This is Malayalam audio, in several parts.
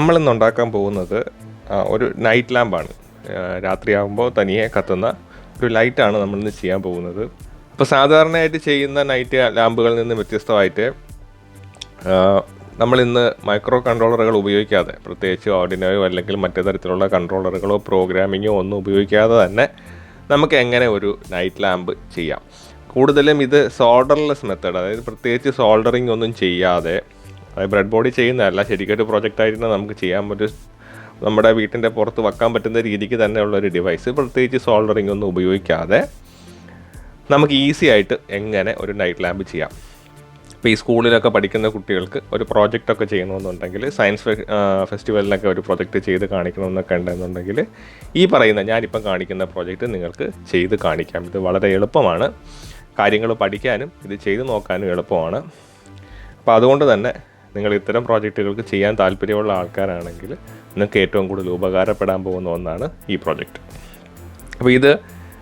നമ്മളിന്ന് ഉണ്ടാക്കാൻ പോകുന്നത് ഒരു നൈറ്റ് ലാമ്പാണ് രാത്രിയാകുമ്പോൾ തനിയെ കത്തുന്ന ഒരു ലൈറ്റാണ് നമ്മളിന്ന് ചെയ്യാൻ പോകുന്നത്. അപ്പോൾ സാധാരണയായിട്ട് ചെയ്യുന്ന നൈറ്റ് ലാമ്പുകളിൽ നിന്ന് വ്യത്യസ്തമായിട്ട് നമ്മളിന്ന് മൈക്രോ കൺട്രോളറുകൾ ഉപയോഗിക്കാതെ പ്രത്യേകിച്ച് ഓർഡിനറിയോ അല്ലെങ്കിൽ മറ്റു തരത്തിലുള്ള കൺട്രോളറുകളോ പ്രോഗ്രാമിങ്ങോ ഒന്നും ഉപയോഗിക്കാതെ തന്നെ നമുക്ക് എങ്ങനെ ഒരു നൈറ്റ് ലാമ്പ് ചെയ്യാം. കൂടുതലും ഇത് സോൾഡർലെസ് മെത്തേഡ് അതായത് പ്രത്യേകിച്ച് സോൾഡറിങ് ഒന്നും ചെയ്യാതെ അതായത് ബ്രെഡ് ബോഡി ചെയ്യുന്നതല്ല. ശരിക്കൊരു പ്രോജക്റ്റ് ആയിരുന്നു നമുക്ക് ചെയ്യാൻ പറ്റും. നമ്മുടെ വീട്ടിന്റെ പുറത്ത് വെക്കാൻ പറ്റുന്ന രീതിക്ക് തന്നെയുള്ള ഒരു ഡിവൈസ് പ്രത്യേകിച്ച് സോൾഡറിംഗ് ഒന്നും ഉപയോഗിക്കാതെ നമുക്ക് ഈസി ആയിട്ട് എങ്ങനെ ഒരു നൈറ്റ് ലാമ്പ് ചെയ്യാം. ഇപ്പോൾ ഈ സ്കൂളിലൊക്കെ പഠിക്കുന്ന കുട്ടികൾക്ക് ഒരു പ്രോജക്റ്റ് ഒക്കെ ചെയ്യണമെന്നുണ്ടെങ്കിൽ സയൻസ് ഫെസ്റ്റിവലിനൊക്കെ ഒരു പ്രോജക്റ്റ് ചെയ്ത് കാണിക്കണമെന്നൊക്കെ ഉണ്ടെന്നുണ്ടെങ്കിൽ ഈ പറയുന്ന ഞാനിപ്പം കാണിക്കുന്ന പ്രോജക്റ്റ് നിങ്ങൾക്ക് ചെയ്ത് കാണിക്കാം. ഇത് വളരെ എളുപ്പമാണ്. കാര്യങ്ങൾ പഠിക്കാനും ഇത് ചെയ്ത് നോക്കാനും എളുപ്പമാണ്. അപ്പോൾ അതുകൊണ്ട് തന്നെ നിങ്ങൾ ഇത്തരം പ്രോജക്റ്റുകൾക്ക് ചെയ്യാൻ താല്പര്യമുള്ള ആൾക്കാരാണെങ്കിൽ നിങ്ങൾക്ക് ഏറ്റവും കൂടുതൽ ഉപകാരപ്പെടാൻ പോകുന്ന ഒന്നാണ് ഈ പ്രോജക്റ്റ്. അപ്പോൾ ഇത്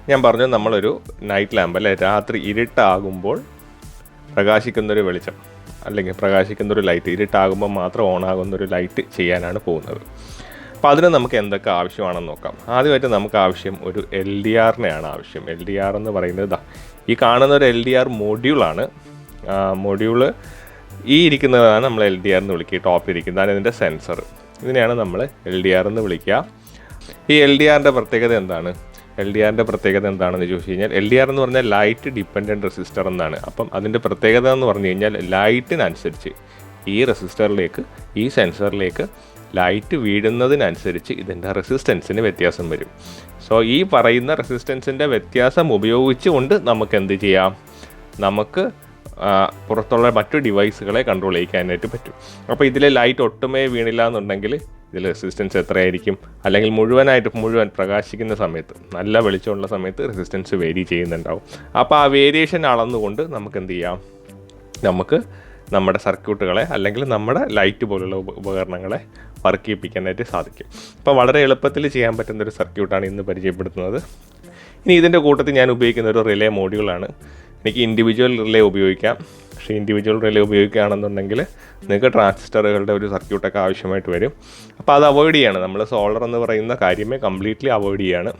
ഞാൻ പറഞ്ഞു നമ്മളൊരു നൈറ്റ് ലാമ്പ് അല്ലെ? രാത്രി ഇരുട്ടാകുമ്പോൾ പ്രകാശിക്കുന്നൊരു വെളിച്ചം അല്ലെങ്കിൽ പ്രകാശിക്കുന്നൊരു ലൈറ്റ് ഇരുട്ടാകുമ്പോൾ മാത്രം ഓൺ ആകുന്നൊരു ലൈറ്റ് ചെയ്യാനാണ് പോകുന്നത്. അപ്പോൾ അതിന് നമുക്ക് എന്തൊക്കെ ആവശ്യമാണെന്ന് നോക്കാം. ആദ്യമായിട്ട് നമുക്ക് ആവശ്യം ഒരു എൽ ഡി ആറിനെയാണ് ആവശ്യം. എൽ ഡി ആർ എന്ന് പറയുന്നത് ഈ കാണുന്ന ഒരു എൽ ഡി ആർ മോഡ്യൂളാണ് മോഡ്യൂൾ ഈ ഇരിക്കുന്നതാണ് നമ്മൾ എൽ ഡി ആർ എന്ന് വിളിക്കുക. ടോപ്പ് ഇരിക്കുന്നതാണ് ഇതിന്റെ സെൻസർ ഇതിനെയാണ് നമ്മൾ എൽ ഡി ആർ എന്ന് വിളിക്കുക. ഈ എൽ ഡി ആറിന്റെ പ്രത്യേകത എന്താണ്? എൽ ഡി ആറിന്റെ പ്രത്യേകത എന്താണെന്ന് ചോദിച്ചു കഴിഞ്ഞാൽ എൽ ഡി ആർ എന്ന് പറഞ്ഞാൽ ലൈറ്റ് ഡിപ്പെൻഡന്റ് റെസിസ്റ്റർ എന്നാണ്. അപ്പം അതിന്റെ പ്രത്യേകത എന്ന് പറഞ്ഞു കഴിഞ്ഞാൽ ലൈറ്റിനനുസരിച്ച് ഈ റെസിസ്റ്ററിലേക്ക് ഈ സെൻസറിലേക്ക് ലൈറ്റ് വീഴുന്നതിനനുസരിച്ച് ഇതിന്റെ റെസിസ്റ്റൻസിന് വ്യത്യാസം വരും. സോ ഈ പറയുന്ന റെസിസ്റ്റൻസിന്റെ വ്യത്യാസം ഉപയോഗിച്ചുകൊണ്ട് നമുക്ക് എന്ത് ചെയ്യാം? നമുക്ക് പുറത്തുള്ള മറ്റു ഡിവൈസുകളെ കൺട്രോൾ ചെയ്യിക്കാനായിട്ട് പറ്റും. അപ്പോൾ ഇതിലെ ലൈറ്റ് ഒട്ടുമേ വീണില്ല എന്നുണ്ടെങ്കിൽ ഇതിൽ റെസിസ്റ്റൻസ് എത്രയായിരിക്കും? അല്ലെങ്കിൽ മുഴുവനായിട്ട് മുഴുവൻ പ്രകാശിക്കുന്ന സമയത്ത് നല്ല വെളിച്ചമുള്ള സമയത്ത് റെസിസ്റ്റൻസ് വേരി ചെയ്യുന്നുണ്ടാവും. അപ്പോൾ ആ വേരിയേഷൻ അളന്നുകൊണ്ട് നമുക്ക് എന്ത് ചെയ്യാം? നമുക്ക് നമ്മുടെ സർക്യൂട്ടുകളെ അല്ലെങ്കിൽ നമ്മുടെ ലൈറ്റ് പോലുള്ള ഉപ ഉപകരണങ്ങളെ വർക്ക് ചെയ്യിപ്പിക്കാനായിട്ട് സാധിക്കും. അപ്പോൾ വളരെ എളുപ്പത്തിൽ ചെയ്യാൻ പറ്റുന്ന ഒരു സർക്യൂട്ടാണ് ഇന്ന് പരിചയപ്പെടുത്തുന്നത്. ഇനി ഇതിന്റെ കൂട്ടത്തിൽ ഞാൻ ഉപയോഗിക്കുന്ന ഒരു റിലേ മോഡ്യൂളാണ് എനിക്ക് ഇൻഡിവിജ്വൽ റിലേ ഉപയോഗിക്കാം. പക്ഷേ ഇൻഡിവിജ്വൽ റിലേ ഉപയോഗിക്കുകയാണെന്നുണ്ടെങ്കിൽ നിങ്ങൾക്ക് ട്രാൻസിസ്റ്ററുകളുടെ ഒരു സർക്യൂട്ടൊക്കെ ആവശ്യമായിട്ട് വരും. അപ്പോൾ അത് അവോയ്ഡ് ചെയ്യാണ്. നമ്മൾ സോളർ എന്ന് പറയുന്ന കാര്യമേ കംപ്ലീറ്റ്ലി അവോയ്ഡ് ചെയ്യാണ്.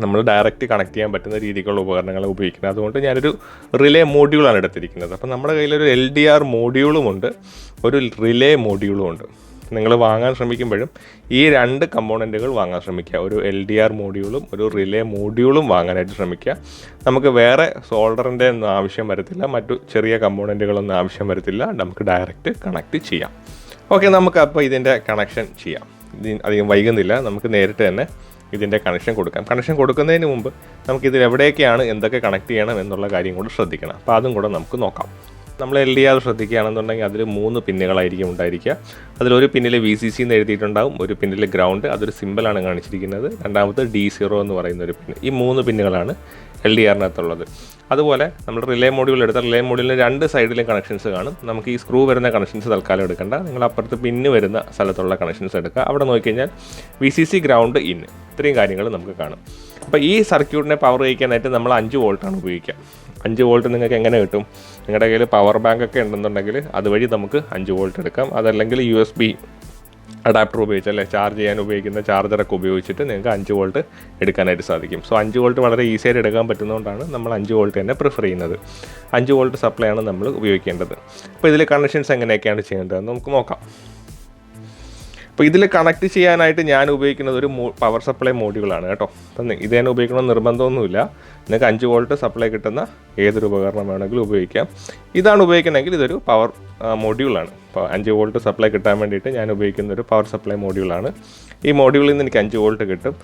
നമ്മൾ ഡയറക്റ്റ് കണക്ട് ചെയ്യാൻ പറ്റുന്ന രീതിക്കുള്ള ഉപകരണങ്ങൾ ഉപയോഗിക്കുന്നത്. അതുകൊണ്ട് ഞാനൊരു റിലേ മോഡ്യൂളാണ് എടുത്തിരിക്കുന്നത്. അപ്പോൾ നമ്മുടെ കയ്യിലൊരു എൽ ഡി ആർ മോഡ്യൂളുമുണ്ട് ഒരു റിലേ മോഡ്യൂളും ഉണ്ട്. നിങ്ങൾ വാങ്ങാൻ ശ്രമിക്കുമ്പോഴും ഈ രണ്ട് കമ്പോണന്റുകൾ വാങ്ങാൻ ശ്രമിക്കുക. ഒരു എൽ ഡി ആർ മോഡ്യൂളും ഒരു റിലേ മോഡ്യൂളും വാങ്ങാനായിട്ട് ശ്രമിക്കുക. നമുക്ക് വേറെ സോൾഡറിന്റെ ഒന്നും ആവശ്യം വരത്തില്ല. മറ്റു ചെറിയ കമ്പോണന്റുകളൊന്നും ആവശ്യം വരത്തില്ല. നമുക്ക് ഡയറക്റ്റ് കണക്ട് ചെയ്യാം. ഓക്കെ നമുക്ക് അപ്പോൾ ഇതിന്റെ കണക്ഷൻ ചെയ്യാം. അധികം വൈകുന്നില്ല. നമുക്ക് നേരിട്ട് തന്നെ ഇതിന്റെ കണക്ഷൻ കൊടുക്കാം. കണക്ഷൻ കൊടുക്കുന്നതിന് മുമ്പ് നമുക്ക് ഇതിൽ എവിടെയൊക്കെയാണ് എന്തൊക്കെ കണക്ട് ചെയ്യണം എന്നുള്ള കാര്യം കൂടി ശ്രദ്ധിക്കണം. അപ്പോൾ അതും കൂടെ നമുക്ക് നോക്കാം. നമ്മൾ എൽ ഡി ആർ ശ്രദ്ധിക്കുകയാണെന്നുണ്ടെങ്കിൽ അതിൽ മൂന്ന് പിന്നുകളായിരിക്കും ഉണ്ടായിരിക്കുക. അതിലൊരു പിന്നിൽ വി സി സി എന്ന് എഴുതിയിട്ടുണ്ടാകും ഒരു പിന്നിൽ ഗ്രൗണ്ട് അതൊരു സിമ്പിളാണ് കാണിച്ചിരിക്കുന്നത്. രണ്ടാമത് ഡി സീറോ എന്ന് പറയുന്ന ഒരു പിന്ന് ഈ മൂന്ന് പിന്നുകളാണ് എൽ ഡി ആറിനകത്തുള്ളത് അതുപോലെ നമ്മൾ റിലേ മോഡ്യൂൾ എടുത്ത റിലേ മോഡ്യൂളിന് രണ്ട് സൈഡിലും കണക്ഷൻസ് കാണും. നമുക്ക് ഈ സ്ക്രൂ വരുന്ന കണക്ഷൻസ് തൽക്കാലം എടുക്കേണ്ട. നിങ്ങൾ അപ്പുറത്ത് പിന്ന് വരുന്ന സ്ഥലത്തുള്ള കണക്ഷൻസ് എടുക്കുക. അവിടെ നോക്കിക്കഴിഞ്ഞാൽ V C C ground in ഇത്രയും കാര്യങ്ങൾ നമുക്ക് കാണും. അപ്പോൾ ഈ സർക്യൂട്ടിനെ പവർ ചെയ്യിക്കാനായിട്ട് നമ്മൾ അഞ്ച് വോൾട്ടാണ് ഉപയോഗിക്കുക. അഞ്ച് വോൾട്ട് നിങ്ങൾക്ക് എങ്ങനെ കിട്ടും? നിങ്ങളുടെ കയ്യിൽ പവർ ബാങ്ക് ഒക്കെ ഉണ്ടെന്നുണ്ടെങ്കിൽ അതുവഴി നമുക്ക് അഞ്ച് വോൾട്ട് എടുക്കാം. അതല്ലെങ്കിൽ യു എസ് ബി അഡാപ്റ്റർ ഉപയോഗിച്ച് അല്ലെ? ചാർജ് ചെയ്യാൻ ഉപയോഗിക്കുന്ന ചാർജറൊക്കെ ഉപയോഗിച്ചിട്ട് നിങ്ങൾക്ക് അഞ്ച് വോൾട്ട് എടുക്കാനായിട്ട് സാധിക്കും. സോ അഞ്ച് വോൾട്ട് വളരെ ഈസി ആയിട്ട് എടുക്കാൻ പറ്റുന്നതുകൊണ്ടാണ് നമ്മൾ അഞ്ച് വോൾട്ട് തന്നെ പ്രിഫർ ചെയ്യുന്നത്. അഞ്ച് വോൾട്ട് സപ്ലൈ ആണ് നമ്മൾ ഉപയോഗിക്കേണ്ടത്. അപ്പോൾ ഇതിൽ കണക്ഷൻസ് എങ്ങനെയൊക്കെയാണ് ചെയ്യേണ്ടതെന്ന് നമുക്ക് നോക്കാം. അപ്പോൾ ഇതിൽ കണക്ട് ചെയ്യാനായിട്ട് ഞാൻ ഉപയോഗിക്കുന്നത് ഒരു പവർ സപ്ലൈ മോഡ്യൂളാണ് കേട്ടോ. അപ്പം ഇത് തന്നെ ഉപയോഗിക്കണം നിർബന്ധമൊന്നുമില്ല. നിങ്ങൾക്ക് അഞ്ച് വോൾട്ട് സപ്ലൈ കിട്ടുന്ന ഏതൊരു ഉപകരണം വേണമെങ്കിലും ഉപയോഗിക്കാം. ഇതാണ് ഉപയോഗിക്കണമെങ്കിൽ ഇതൊരു പവർ മോഡ്യൂളാണ് അപ്പോൾ അഞ്ച് വോൾട്ട് സപ്ലൈ കിട്ടാൻ വേണ്ടിയിട്ട് ഞാൻ ഉപയോഗിക്കുന്ന ഒരു പവർ സപ്ലൈ മോഡ്യൂളാണ് ഈ മോഡ്യൂളിൽ നിന്ന് എനിക്ക് അഞ്ച് വോൾട്ട് കിട്ടും.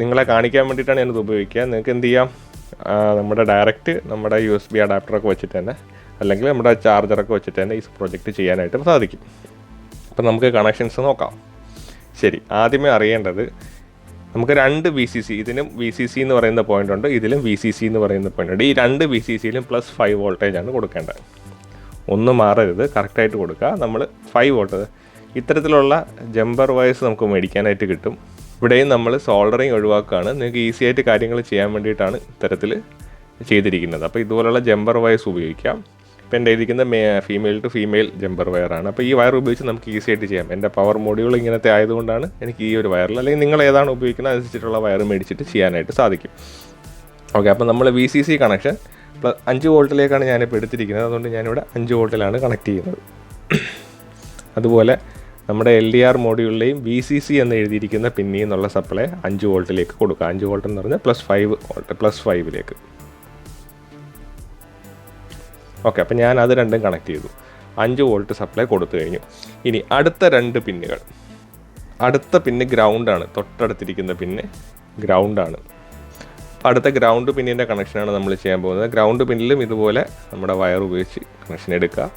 നിങ്ങളെ കാണിക്കാൻ വേണ്ടിയിട്ടാണ് ഞാനിത് ഉപയോഗിക്കുക. നിങ്ങൾക്ക് എന്ത് ചെയ്യാം? നമ്മുടെ ഡയറക്റ്റ് നമ്മുടെ യു എസ് ബി അഡാപ്റ്ററൊക്കെ വെച്ചിട്ട് തന്നെ അല്ലെങ്കിൽ നമ്മുടെ ചാർജറൊക്കെ വെച്ചിട്ട് തന്നെ ഈ പ്രോജക്റ്റ് ചെയ്യാനായിട്ട് സാധിക്കും. അപ്പം നമുക്ക് കണക്ഷൻസ് നോക്കാം. ശരി ആദ്യമേ അറിയേണ്ടത് നമുക്ക് രണ്ട് വി സി സി ഇതിനും വി സി സി എന്ന് പറയുന്ന പോയിന്റ് ഉണ്ട് ഇതിലും വി സി സി എന്ന് പറയുന്ന പോയിന്റ് ഉണ്ട്. ഈ രണ്ട് വി സി സിയിലും പ്ലസ് ഫൈവ് വോൾട്ടേജ് ആണ് കൊടുക്കേണ്ടത്. ഒന്നും മാറരുത് കറക്റ്റായിട്ട് കൊടുക്കുക. നമ്മൾ ഫൈവ് വോൾട്ട് ഇത്തരത്തിലുള്ള ജമ്പർ വയസ് നമുക്ക് മേടിക്കാനായിട്ട് കിട്ടും. ഇവിടെയും നമ്മൾ സോൾഡറിങ് ഒഴിവാക്കുകയാണ്. നിങ്ങൾക്ക് ഈസി ആയിട്ട് കാര്യങ്ങൾ ചെയ്യാൻ വേണ്ടിയിട്ടാണ് ഇത്തരത്തിൽ ചെയ്തിരിക്കുന്നത്. അപ്പോൾ ഇതുപോലുള്ള ജമ്പർ വയസ് ഉപയോഗിക്കാം. ഇപ്പം എഴുതിയിരിക്കുന്ന മേ ഫീമെയിൽ ടു ഫീമെയിൽ ജമ്പർ വയറാണ് അപ്പോൾ ഈ വയർ ഉപയോഗിച്ച് നമുക്ക് ഈസി ആയിട്ട് ചെയ്യാം. എന്റെ പവർ മോഡ്യൂൾ ഇങ്ങനത്തെ ആയതുകൊണ്ടാണ് എനിക്ക് ഈ ഒരു വയറിൽ അല്ലെങ്കിൽ നിങ്ങൾ ഏതാണ് ഉപയോഗിക്കുന്നത് അനുസരിച്ചിട്ടുള്ള വയർ മേടിച്ചിട്ട് ചെയ്യാനായിട്ട് സാധിക്കും. ഓക്കെ അപ്പോൾ നമ്മൾ V C C connection plus അഞ്ച് വോൾട്ടിലേക്കാണ് ഞാനിപ്പോൾ എടുത്തിരിക്കുന്നത്. അതുകൊണ്ട് ഞാനിവിടെ അഞ്ച് വോൾട്ടിലാണ് കണക്ട് ചെയ്യുന്നത്. അതുപോലെ നമ്മുടെ എൽ ഡി ആർ മോഡ്യൂളിലെയും വി സി സി എന്ന് എഴുതിയിരിക്കുന്ന പിന്നിൽ നിന്നുള്ള സപ്ലൈ അഞ്ച് വോൾട്ടിലേക്ക് കൊടുക്കുക. അഞ്ച് വോൾട്ട് എന്ന് പറഞ്ഞാൽ പ്ലസ് ഫൈവ് വോൾട്ട് പ്ലസ് ഫൈവിലേക്ക് ഓക്കെ അപ്പോൾ ഞാൻ അത് രണ്ടും കണക്ട് ചെയ്തു. അഞ്ച് വോൾട്ട് സപ്ലൈ കൊടുത്തു കഴിഞ്ഞു. ഇനി അടുത്ത രണ്ട് പിന്നുകൾ. അടുത്ത പിന്ന് ഗ്രൗണ്ടാണ് തൊട്ടടുത്തിരിക്കുന്ന പിന്ന് ഗ്രൗണ്ടാണ് അടുത്ത ഗ്രൗണ്ട് പിന്നിന്റെ കണക്ഷനാണ് നമ്മൾ ചെയ്യാൻ പോകുന്നത്. ഗ്രൗണ്ട് പിന്നിലും ഇതുപോലെ നമ്മുടെ വയർ ഉപയോഗിച്ച് കണക്ഷൻ എടുക്കുക.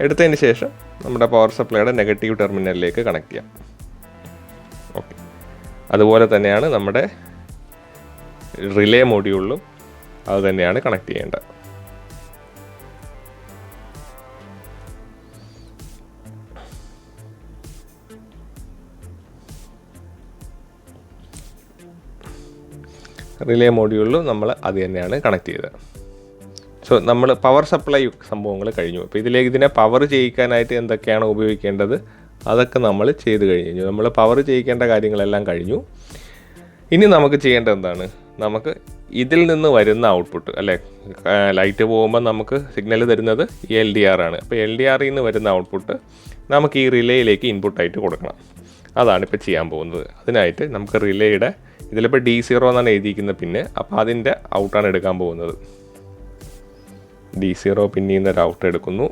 എടുത്തതിന് ശേഷം നമ്മുടെ പവർ സപ്ലൈയുടെ നെഗറ്റീവ് ടെർമിനലിലേക്ക് കണക്ട് ചെയ്യാം. ഓക്കെ. അതുപോലെ തന്നെയാണ് നമ്മുടെ റിലേ മൊഡ്യൂളിലും അത് തന്നെയാണ് കണക്ട് ചെയ്യേണ്ടത്. റിലേ മോഡ്യൂളിലും നമ്മൾ അത് തന്നെയാണ് കണക്ട് ചെയ്തത്. സോ നമ്മൾ പവർ സപ്ലൈ സംഭവങ്ങൾ കഴിഞ്ഞു. അപ്പോൾ ഇതിലേക്ക് ഇതിനെ പവർ ചെയ്യിക്കാനായിട്ട് എന്തൊക്കെയാണ് ഉപയോഗിക്കേണ്ടത്? അതൊക്കെ നമ്മൾ ചെയ്ത് കഴിഞ്ഞു. നമ്മൾ പവർ ചെയ്യിക്കേണ്ട കാര്യങ്ങളെല്ലാം കഴിഞ്ഞു. ഇനി നമുക്ക് ചെയ്യേണ്ടത് എന്താണ്? നമുക്ക് ഇതിൽ നിന്ന് വരുന്ന ഔട്ട്പുട്ട് അല്ലേ? ലൈറ്റ് പോകുമ്പോൾ നമുക്ക് സിഗ്നൽ തരുന്നത് എൽ ഡി ആർ ആണ്. അപ്പോൾ എൽ ഡി ആറിൽ നിന്ന് വരുന്ന ഔട്ട്പുട്ട് നമുക്ക് ഈ റിലേയിലേക്ക് ഇൻപുട്ടായിട്ട് കൊടുക്കണം. അതാണ് ഇപ്പോൾ ചെയ്യാൻ പോകുന്നത്. അതിനായിട്ട് നമുക്ക് റിലേയുടെ ഇതിലിപ്പോൾ ഡി സീറോ എന്നാണ് എഴുതിയിരിക്കുന്നത്. പിന്നെ അപ്പോൾ അതിന്റെ ഔട്ടാണ് എടുക്കാൻ പോകുന്നത്. ഡി സീറോ പിന്നെ നിന്ന് ഒരു ഔട്ട് എടുക്കുന്നു.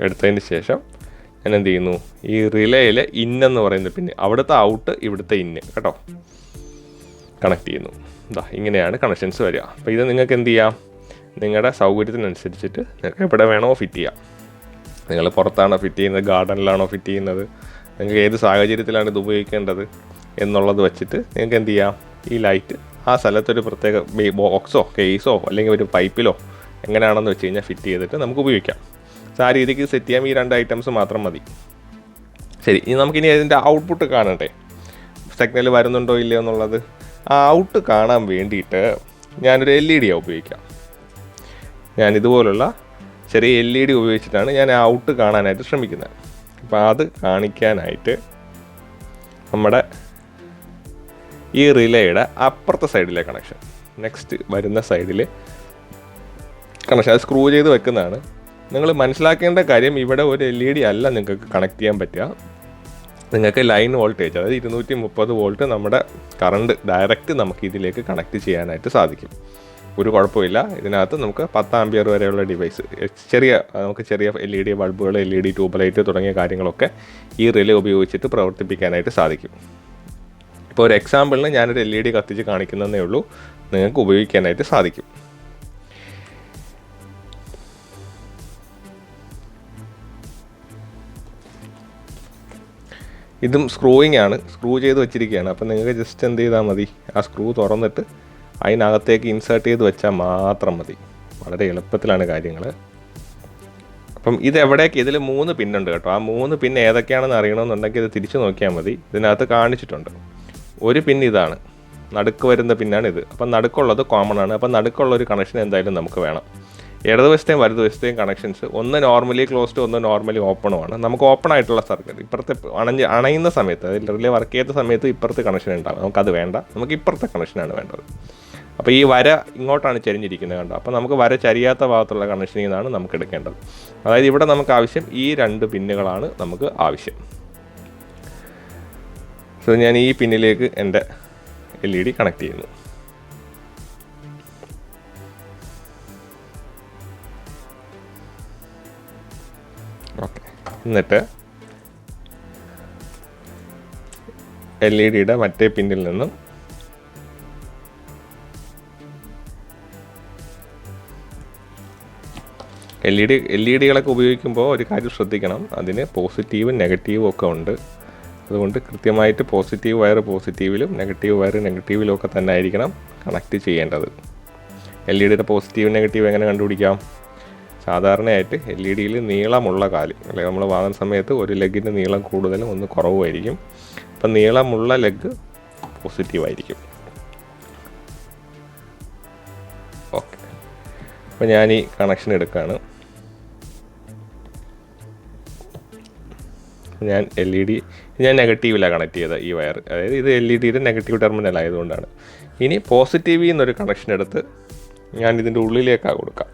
എടുത്തതിന് ശേഷം ഞാൻ എന്ത് ചെയ്യുന്നു? ഈ റിലേയിൽ ഇന്നെന്ന് പറയുന്ന പിന്നെ അവിടുത്തെ ഔട്ട് ഇവിടുത്തെ ഇന്ന് കേട്ടോ. കണക്ട് ചെയ്യുന്നു. ഇതാ ഇങ്ങനെയാണ് കണക്ഷൻസ് വരിക. അപ്പോൾ ഇത് നിങ്ങൾക്ക് എന്ത് ചെയ്യാം? നിങ്ങളുടെ സൗകര്യത്തിനനുസരിച്ചിട്ട് നിങ്ങൾക്ക് എവിടെ വേണോ ഫിറ്റ് ചെയ്യാം. നിങ്ങൾ പുറത്താണോ ഫിറ്റ് ചെയ്യുന്നത്? ഗാർഡനിലാണോ ഫിറ്റ് ചെയ്യുന്നത്? നിങ്ങൾക്ക് ഏത് സാഹചര്യത്തിലാണ് ഇത് ഉപയോഗിക്കേണ്ടത്? എന്നുള്ളത് വെച്ചിട്ട് നിങ്ങൾക്ക് എന്ത് ചെയ്യാം? ഈ ലൈറ്റ് ആ സ്ഥലത്തൊരു പ്രത്യേക ബോക്സോ കേസോ അല്ലെങ്കിൽ ഒരു പൈപ്പിലോ എങ്ങനെയാണെന്ന് വെച്ച് കഴിഞ്ഞാൽ ഫിറ്റ് ചെയ്തിട്ട് നമുക്ക് ഉപയോഗിക്കാം. സോ ആ രീതിക്ക് സെറ്റ് ചെയ്യാം. ഈ രണ്ട് ഐറ്റംസ് മാത്രം മതി. ശരി ഇനി നമുക്കിനി അതിന്റെ ഔട്ട്പുട്ട് കാണണ്ടേ സിഗ്നൽ വരുന്നുണ്ടോ ഇല്ലയോ എന്നുള്ളത്. ആ ഔട്ട് കാണാൻ വേണ്ടിയിട്ട് ഞാനൊരു എൽ ഇ ഡിയാണ് ഉപയോഗിക്കാം. ഞാൻ ഇതുപോലുള്ള ചെറിയ എൽ ഇ ഡി ഉപയോഗിച്ചിട്ടാണ് ഞാൻ ആ ഔട്ട് കാണാനായിട്ട് ശ്രമിക്കുന്നത്. അപ്പോൾ അത് കാണിക്കാനായിട്ട് നമ്മുടെ ഈ റിലേയുടെ അപ്പുറത്തെ സൈഡിലെ കണക്ഷൻ നെക്സ്റ്റ് വരുന്ന സൈഡിൽ കണക്ഷൻ അത് സ്ക്രൂ ചെയ്ത് വെക്കുന്നതാണ്. നിങ്ങൾ മനസ്സിലാക്കേണ്ട കാര്യം ഇവിടെ ഒരു എൽ ഇ ഡി അല്ല നിങ്ങൾക്ക് കണക്ട് ചെയ്യാൻ പറ്റുക. നിങ്ങൾക്ക് ലൈൻ വോൾട്ടേജ് അതായത് ഇരുന്നൂറ്റി മുപ്പത് വോൾട്ട് നമ്മുടെ കറണ്ട് ഡയറക്റ്റ് നമുക്ക് ഇതിലേക്ക് കണക്ട് ചെയ്യാനായിട്ട് സാധിക്കും. ഒരു കുഴപ്പമില്ല. ഇതിനകത്ത് നമുക്ക് പത്ത് ആംബിയർ വരെയുള്ള ഡിവൈസ് ചെറിയ നമുക്ക് ചെറിയ എൽ ഇ ഡി ബൾബുകൾ L E D tube light തുടങ്ങിയ കാര്യങ്ങളൊക്കെ ഈ റിലേ ഉപയോഗിച്ചിട്ട് പ്രവർത്തിപ്പിക്കാനായിട്ട് സാധിക്കും. ഇപ്പോൾ ഒരു എക്സാമ്പിളിന് ഞാനൊരു എൽ ഇ ഡി കത്തിച്ച് കാണിക്കുന്നതേ ഉള്ളൂ. നിങ്ങൾക്ക് ഉപയോഗിക്കാനായിട്ട് സാധിക്കും. ഇതും സ്ക്രൂയിങ് ആണ്. സ്ക്രൂ ചെയ്ത് വെച്ചിരിക്കുകയാണ്. അപ്പോൾ നിങ്ങൾക്ക് ജസ്റ്റ് എന്ത് ചെയ്താൽ മതി. ആ സ്ക്രൂ തുറന്നിട്ട് അതിനകത്തേക്ക് ഇൻസേർട്ട് ചെയ്ത് വെച്ചാൽ മാത്രം മതി. വളരെ എളുപ്പത്തിലാണ് കാര്യങ്ങൾ. അപ്പം ഇത് എവിടേക്ക് ഇതിൽ മൂന്ന് പിന്നുണ്ട് കേട്ടോ. ആ മൂന്ന് പിൻ ഏതൊക്കെയാണെന്ന് അറിയണമെന്നുണ്ടെങ്കിൽ ഇത് തിരിച്ചു നോക്കിയാൽ മതി. ഇതിനകത്ത് കാണിച്ചിട്ടുണ്ട്. ഒരു പിൻ ഇതാണ്. നടുക്ക് വരുന്ന പിന്നാണ് ഇത്. അപ്പം നടുക്കുള്ളത് കോമൺ ആണ്. അപ്പം നടുക്കുള്ള ഒരു കണക്ഷൻ എന്തായാലും നമുക്ക് വേണം. ഇടതുവശത്തെയും വലതുവശത്തെയും കണക്ഷൻസ് ഒന്ന് നോർമലി ക്ലോസ്ഡ് ഒന്ന് നോർമലി ഓപ്പണുമാണ് നമുക്ക് ഓപ്പൺ ആയിട്ടുള്ള സർക്യൂട്ട് ഇപ്പുറത്തെ അണഞ്ഞ് അണയുന്ന സമയത്ത് അതിൽ റിലേ വർക്ക് ചെയ്യാത്ത സമയത്ത് ഇപ്പുറത്തെ കണക്ഷൻ ഉണ്ടാവും. നമുക്കത് വേണ്ട. നമുക്ക് ഇപ്പുറത്തെ കണക്ഷനാണ് വേണ്ടത്. അപ്പോൾ ഈ വര ഇങ്ങോട്ടാണ് ചരിഞ്ഞിരിക്കുന്നത് കണ്ടോ? അപ്പോൾ നമുക്ക് വര ചരിയാത്ത ഭാഗത്തുള്ള കണക്ഷനിൽ നിന്നാണ് നമുക്ക് എടുക്കേണ്ടത്. അതായത് ഇവിടെ നമുക്ക് ആവശ്യം ഈ രണ്ട് പിന്നുകളാണ് നമുക്ക് ആവശ്യം. സോ ഞാൻ ഈ പിന്നിലേക്ക് എന്റെ എൽ ഇ ഡി കണക്ട് ചെയ്യുന്നു. ഓക്കെ എന്നിട്ട് എൽ ഇ ഡിയുടെ മറ്റേ പിന്നിൽ നിന്നും L E D L E ഡികളൊക്കെ ഉപയോഗിക്കുമ്പോൾ ഒരു കാര്യം ശ്രദ്ധിക്കണം. അതിന് പോസിറ്റീവും നെഗറ്റീവും ഒക്കെ ഉണ്ട്. അതുകൊണ്ട് കൃത്യമായിട്ട് പോസിറ്റീവ് വയർ പോസിറ്റീവിലും നെഗറ്റീവ് വയർ നെഗറ്റീവിലും ഒക്കെ തന്നെ ആയിരിക്കണം കണക്ട് ചെയ്യേണ്ടത്. എൽ ഇ ഡിയുടെ പോസിറ്റീവ് നെഗറ്റീവ് എങ്ങനെ കണ്ടുപിടിക്കാം? സാധാരണയായിട്ട് എൽ ഇ ഡിയിൽ നീളമുള്ള കാൽ അല്ലെങ്കിൽ നമ്മൾ വാങ്ങുന്ന സമയത്ത് ഒരു ലെഗിന്റെ നീളം കൂടുതലും ഒന്ന് കുറവുമായിരിക്കും. അപ്പം നീളമുള്ള ലെഗ് പോസിറ്റീവായിരിക്കും ഓക്കെ അപ്പോൾ ഞാൻ ഈ കണക്ഷൻ എടുക്കുകയാണ് ഞാൻ എൽ ഇ ഡി ഞാൻ നെഗറ്റീവിലാണ് കണക്ട് ചെയ്തത് ഈ വയർ അതായത് ഇത് എൽ ഇ ഡിയുടെ നെഗറ്റീവ് ടെർമിനൽ ആയതുകൊണ്ടാണ് ഇനി പോസിറ്റീവിൽ നിന്നൊരു കണക്ഷൻ എടുത്ത് ഞാൻ ഇതിന്റെ ഉള്ളിലേക്കാണ് കൊടുക്കാം.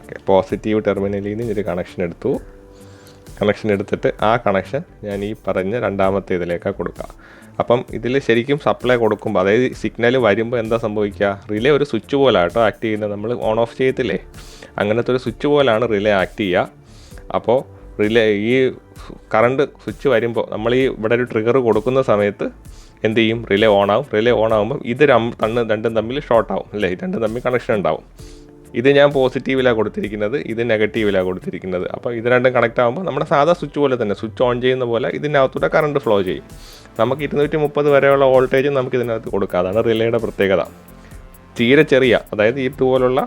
ഓക്കെ പോസിറ്റീവ് ടെർമിനലിൽ നിന്ന് ഒരു കണക്ഷൻ എടുത്തു. കണക്ഷൻ എടുത്തിട്ട് ആ കണക്ഷൻ ഞാൻ ഈ പറഞ്ഞ രണ്ടാമത്തെ ഇതിലേക്കാണ് കൊടുക്കുക അപ്പം ഇതിൽ ശരിക്കും സപ്ലൈ കൊടുക്കുമ്പോൾ അതായത് സിഗ്നൽ വരുമ്പോൾ എന്താ സംഭവിക്കുക റിലേ ഒരു സ്വിച്ച് പോലെ കേട്ടോ ആക്ട് ചെയ്യുന്നത്. നമ്മൾ ഓൺ ഓഫ് ചെയ്യത്തില്ലേ? അങ്ങനത്തെ ഒരു സ്വിച്ച് പോലാണ് റിലേ ആക്ട് ചെയ്യുക അപ്പോൾ റിലേ ഈ കറണ്ട് സ്വിച്ച് വരുമ്പോൾ നമ്മൾ ഈ ഇവിടെ ഒരു ട്രിഗർ കൊടുക്കുന്ന സമയത്ത് എന്ത് ചെയ്യും? റിലേ ഓൺ ആവും. റിലേ ഓൺ ആകുമ്പോൾ ഇത് രണ്ട് രണ്ടും തമ്മിൽ ഷോർട്ട് ആവും. അല്ലേ? രണ്ടും തമ്മിൽ കണക്ഷൻ ഉണ്ടാവും. ഇത് ഞാൻ പോസിറ്റീവിലാണ് കൊടുത്തിരിക്കുന്നത് ഇത് നെഗറ്റീവിലാണ് കൊടുത്തിരിക്കുന്നത്. അപ്പോൾ ഇത് രണ്ടും കണക്ട് ആകുമ്പോൾ നമ്മുടെ സാധാ സ്വിച്ച് പോലെ തന്നെ സ്വിച്ച് ഓൺ ചെയ്യുന്ന പോലെ ഇതിനകത്തൂടെ കറണ്ട് ഫ്ലോ ചെയ്യും. നമുക്ക് ഇരുന്നൂറ്റി മുപ്പത് വരെയുള്ള വോൾട്ടേജ് നമുക്ക് ഇതിനകത്ത് കൊടുക്കാം. അതാണ് റിലേയുടെ പ്രത്യേകത. തീരെ ചെറിയ അതായത് ഈ ഇതുപോലുള്ള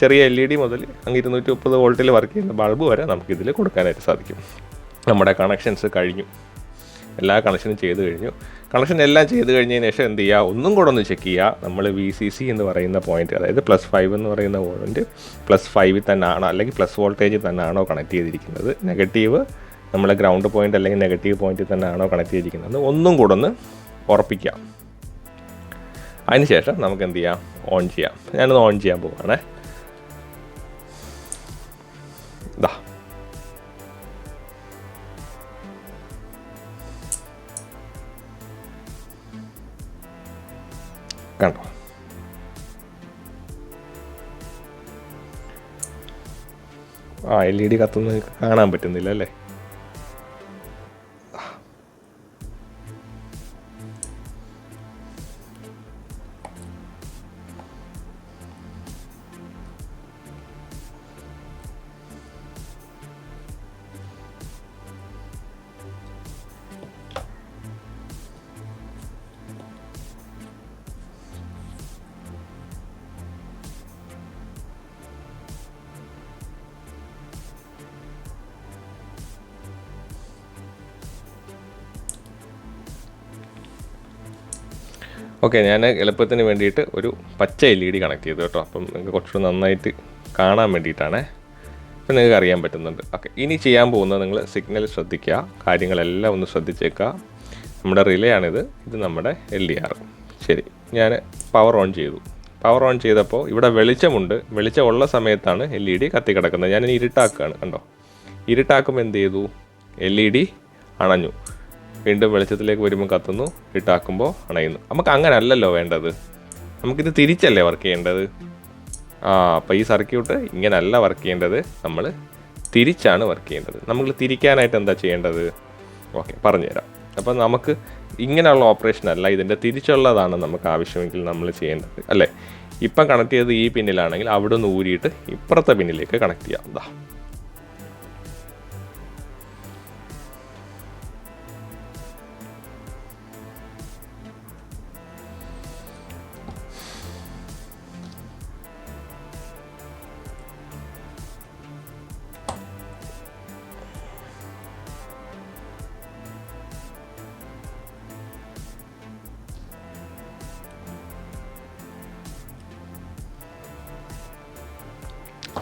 ചെറിയ എൽ ഇ ഡി മുതൽ അങ്ങ് ഇരുന്നൂറ്റി മുപ്പത് വോൾട്ടിൽ വർക്ക് ചെയ്യുന്ന ബൾബ് വരെ നമുക്കിതിൽ കൊടുക്കാനായിട്ട് സാധിക്കും. നമ്മുടെ കണക്ഷൻസ് കഴിഞ്ഞു. എല്ലാ കണക്ഷനും ചെയ്ത് കഴിഞ്ഞു. കണക്ഷൻ എല്ലാം ചെയ്ത് കഴിഞ്ഞതിന് ശേഷം എന്ത് ചെയ്യുക? ഒന്നും കൂടെ ഒന്ന് ചെക്ക് ചെയ്യുക. നമ്മൾ വി സി സി എന്ന് പറയുന്ന പോയിന്റ് അതായത് പ്ലസ് ഫൈവ് എന്ന് പറയുന്ന പോയിന്റ് പ്ലസ് ഫൈവിൽ തന്നെയാണോ അല്ലെങ്കിൽ പ്ലസ് വോൾട്ടേജിൽ തന്നെയാണോ കണക്ട് ചെയ്തിരിക്കുന്നത്. നെഗറ്റീവ് നമ്മൾ ഗ്രൗണ്ട് പോയിന്റ് അല്ലെങ്കിൽ നെഗറ്റീവ് പോയിന്റിൽ തന്നെയാണോ കണക്ട് ചെയ്തിരിക്കുന്നത്. ഒന്നും കൂടെ ഒന്ന് ഉറപ്പിക്കാം അതിനുശേഷം നമുക്ക് എന്ത് ചെയ്യാം? ഓൺ ചെയ്യാം. ഞാനൊന്ന് ഓൺ ചെയ്യാൻ പോവുകയാണേ ഇതാ കണ്ടോ. ആ എൽ ഇ ഡി കത്തുന്നത് കാണാൻ പറ്റുന്നില്ല അല്ലേ? ഓക്കെ ഞാൻ എളുപ്പത്തിന് വേണ്ടിയിട്ട് ഒരു പച്ച എൽ ഇ ഡി കണക്ട് ചെയ്തു കേട്ടോ. അപ്പം നിങ്ങൾക്ക് കുറച്ചുകൂടി നന്നായിട്ട് കാണാൻ വേണ്ടിയിട്ടാണേ. അപ്പം നിങ്ങൾക്ക് അറിയാൻ പറ്റുന്നുണ്ട്. ഓക്കെ ഇനി ചെയ്യാൻ പോകുന്നത് നിങ്ങൾ സിഗ്നൽ ശ്രദ്ധിക്കുക. കാര്യങ്ങളെല്ലാം ഒന്ന് ശ്രദ്ധിച്ചേക്കുക. നമ്മുടെ റിലേ ആണിത്. ഇത് നമ്മുടെ എൽ ഡി ആർ ശരി ഞാൻ പവർ ഓൺ ചെയ്തു. പവർ ഓൺ ചെയ്തപ്പോൾ ഇവിടെ വെളിച്ചമുണ്ട്. വെളിച്ചമുള്ള സമയത്താണ് എൽ ഇ ഡി കത്തി കിടക്കുന്നത് ഞാൻ ഇനി ഇരുട്ടാക്കുകയാണ് കണ്ടോ? ഇരുട്ടാക്കുമ്പോൾ എന്ത് ചെയ്തു? എൽ ഇ ഡി അണഞ്ഞു. വീണ്ടും വെളിച്ചത്തിലേക്ക് വരുമ്പോൾ കത്തുന്നു ഇട്ടാക്കുമ്പോൾ അണയുന്നു. നമുക്ക് അങ്ങനെ അല്ലല്ലോ വേണ്ടത്. നമുക്കിത് തിരിച്ചല്ലേ വർക്ക് ചെയ്യേണ്ടത്? ആ അപ്പോൾ ഈ സർക്യൂട്ട് ഇങ്ങനല്ല വർക്ക് ചെയ്യേണ്ടത്. നമ്മൾ തിരിച്ചാണ് വർക്ക് ചെയ്യേണ്ടത്. നമ്മൾ തിരിക്കാനായിട്ട് എന്താ ചെയ്യേണ്ടത്? ഓക്കെ പറഞ്ഞുതരാം. അപ്പോൾ നമുക്ക് ഇങ്ങനെയുള്ള ഓപ്പറേഷൻ അല്ല ഇതിന്റെ തിരിച്ചുള്ളതാണ് നമുക്ക് ആവശ്യമെങ്കിൽ നമ്മൾ ചെയ്യേണ്ടത്. അല്ലേ? ഇപ്പം കണക്ട് ചെയ്തത് ഈ പിന്നിലാണെങ്കിൽ അവിടെ നിന്ന് ഊരിയിട്ട് ഇപ്പുറത്തെ പിന്നിലേക്ക് കണക്ട് ചെയ്യാം.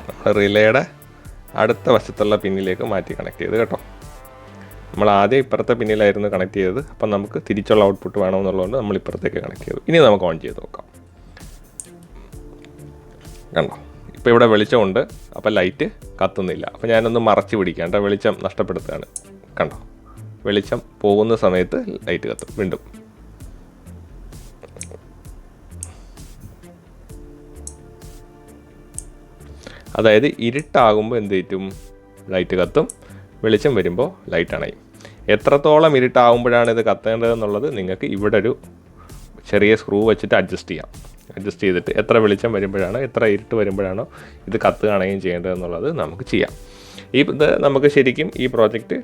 ദാ റിലേയുടെ അടുത്ത വശത്തുള്ള പിന്നിലേക്ക് മാറ്റി കണക്ട് ചെയ്ത് കേട്ടോ. നമ്മൾ ആദ്യം ഇപ്പുറത്തെ പിന്നിലായിരുന്നു കണക്ട് ചെയ്തത്. അപ്പം നമുക്ക് തിരിച്ചുള്ള ഔട്ട്പുട്ട് വേണമെന്നുള്ളതുകൊണ്ട് നമ്മൾ ഇപ്പുറത്തേക്ക് കണക്ട് ചെയ്തു. ഇനി നമുക്ക് ഓൺ ചെയ്ത് നോക്കാം. കണ്ടോ? ഇപ്പോൾ ഇവിടെ വെളിച്ചമുണ്ട്. അപ്പോൾ ലൈറ്റ് കത്തുന്നില്ല. അപ്പോൾ ഞാനൊന്ന് മറച്ച് പിടിക്കാണ്ട വെളിച്ചം നഷ്ടപ്പെടുത്തുകയാണ്. കണ്ടോ? വെളിച്ചം പോകുന്ന സമയത്ത് ലൈറ്റ് കത്തും. വീണ്ടും. അതായത് ഇരുട്ടാകുമ്പോൾ എന്ത് ചെയ്യും ലൈറ്റ് കത്തും. വെളിച്ചം വരുമ്പോൾ ലൈറ്റ് അണയും. എത്രത്തോളം ഇരുട്ടാകുമ്പോഴാണ് ഇത് കത്തേണ്ടതെന്നുള്ളത് നിങ്ങൾക്ക് ഇവിടെ ഒരു ചെറിയ സ്ക്രൂ വെച്ചിട്ട് അഡ്ജസ്റ്റ് ചെയ്യാം. അഡ്ജസ്റ്റ് ചെയ്തിട്ട് എത്ര വെളിച്ചം വരുമ്പോഴാണോ എത്ര ഇരുട്ട് വരുമ്പോഴാണോ ഇത് കത്തുകയാണെങ്കിൽ ചെയ്യേണ്ടതെന്നുള്ളത് നമുക്ക് ചെയ്യാം. ഈ ഇത് നമുക്ക് ശരിക്കും ഈ പ്രോജക്റ്റ്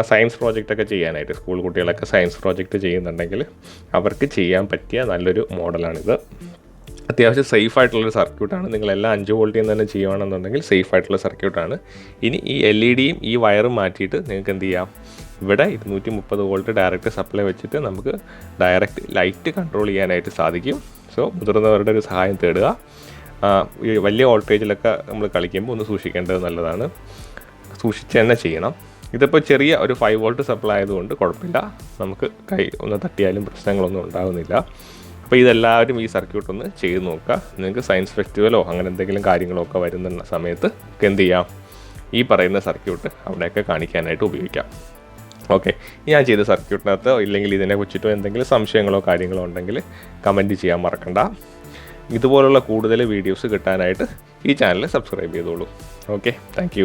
സയൻസ് പ്രോജക്റ്റൊക്കെ ചെയ്യാനായിട്ട് സ്കൂൾ കുട്ടികളൊക്കെ സയൻസ് പ്രോജക്റ്റ് ചെയ്യുന്നുണ്ടെങ്കിൽ അവർക്ക് ചെയ്യാൻ പറ്റിയ നല്ലൊരു മോഡലാണിത് അത്യാവശ്യം സേഫ് ആയിട്ടുള്ളൊരു സർക്യൂട്ടാണ്. നിങ്ങളെല്ലാം അഞ്ച് വോൾട്ടിൽ നിന്ന് തന്നെ ചെയ്യുകയാണെന്നുണ്ടെങ്കിൽ സേഫ് ആയിട്ടുള്ള സർക്യൂട്ടാണ്. ഇനി ഈ എൽ ഇ ഡിയും ഈ വയറും മാറ്റിയിട്ട് നിങ്ങൾക്ക് എന്ത് ചെയ്യാം? ഇവിടെ ഇരുന്നൂറ്റി മുപ്പത് വോൾട്ട് ഡയറക്റ്റ് സപ്ലൈ വെച്ചിട്ട് നമുക്ക് ഡയറക്റ്റ് ലൈറ്റ് കൺട്രോൾ ചെയ്യാനായിട്ട് സാധിക്കും. സോ മുതിർന്നവരുടെ ഒരു സഹായം തേടുക. ഈ വലിയ വോൾട്ടേജിലൊക്കെ നമ്മൾ കളിക്കുമ്പോൾ ഒന്ന് സൂക്ഷിക്കേണ്ടത് നല്ലതാണ്. സൂക്ഷിച്ച് തന്നെ ചെയ്യണം. ഇതിപ്പോൾ ചെറിയ ഒരു ഫൈവ് വോൾട്ട് സപ്ലൈ ആയതുകൊണ്ട് കുഴപ്പമില്ല. നമുക്ക് കൈ ഒന്ന് തട്ടിയാലും പ്രശ്നങ്ങളൊന്നും ഉണ്ടാകുന്നില്ല അപ്പോൾ ഇതെല്ലാവരും ഈ സർക്യൂട്ട് ഒന്ന് ചെയ്ത് നോക്കുക. നിങ്ങൾക്ക് സയൻസ് ഫെസ്റ്റിവലോ അങ്ങനെ എന്തെങ്കിലും കാര്യങ്ങളോ ഒക്കെ വരുന്ന സമയത്ത് എന്ത് ചെയ്യാം? ഈ പറയുന്ന സർക്യൂട്ട് അവിടെയൊക്കെ കാണിക്കാനായിട്ട് ഉപയോഗിക്കാം. ഓക്കെ ഞാൻ ചെയ്ത സർക്യൂട്ടിനകത്ത് ഇല്ലെങ്കിൽ ഇതിനെ കുറിച്ചിട്ടോ എന്തെങ്കിലും സംശയങ്ങളോ കാര്യങ്ങളോ ഉണ്ടെങ്കിൽ കമന്റ് ചെയ്യാൻ മറക്കണ്ട. ഇതുപോലുള്ള കൂടുതൽ വീഡിയോസ് കിട്ടാനായിട്ട് ഈ ചാനൽ സബ്സ്ക്രൈബ് ചെയ്തോളൂ. Okay thank